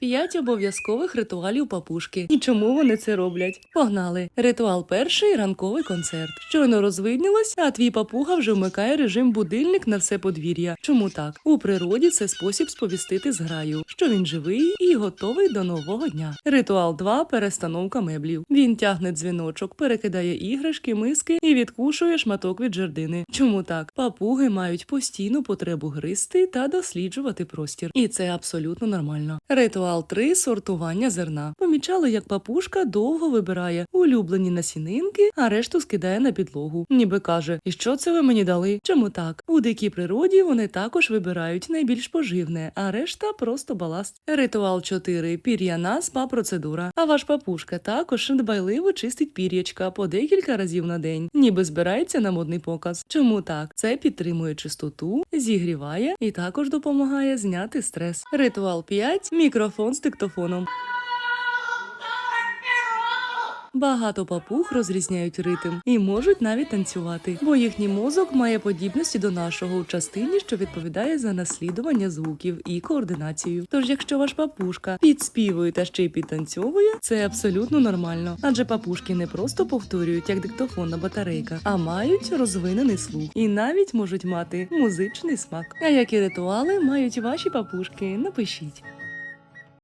П'ять обов'язкових ритуалів папушки. І чому вони це роблять? Погнали! Ритуал перший ранковий концерт. Щойно розвиднілось, а твій папуга вже вмикає режим будильник на все подвір'я. Чому так? У природі це спосіб сповістити зграю, що він живий і готовий до нового дня. Ритуал 2 перестановка меблів. Він тягне дзвіночок, перекидає іграшки, миски і відкушує шматок від жердини. Чому так? Папуги мають постійну потребу гристи та досліджувати простір. І це абсолютно нормально. Ритуал 3 сортування зерна. Помічали, як папушка довго вибирає улюблені насінинки, а решту скидає на підлогу. Ніби каже: І що це ви мені дали? Чому так? У дикій природі вони також вибирають найбільш поживне, а решта просто баласт. Ритуал 4 пір'яна спа процедура. А ваш папушка також дбайливо чистить пір'ячка по декілька разів на день, ніби збирається на модний показ. Чому так? Це підтримує чистоту, зігріває і також допомагає зняти стрес. Ритуал 5 мікрофон з диктофоном. Багато папуг розрізняють ритм і можуть навіть танцювати, бо їхній мозок має подібності до нашого у частині, що відповідає за наслідування звуків і координацію. Тож, якщо ваш папушка підспівує та ще й підтанцьовує, це абсолютно нормально, адже папушки не просто повторюють як диктофонна батарейка, а мають розвинений слух і навіть можуть мати музичний смак. А які ритуали мають ваші папушки? Напишіть.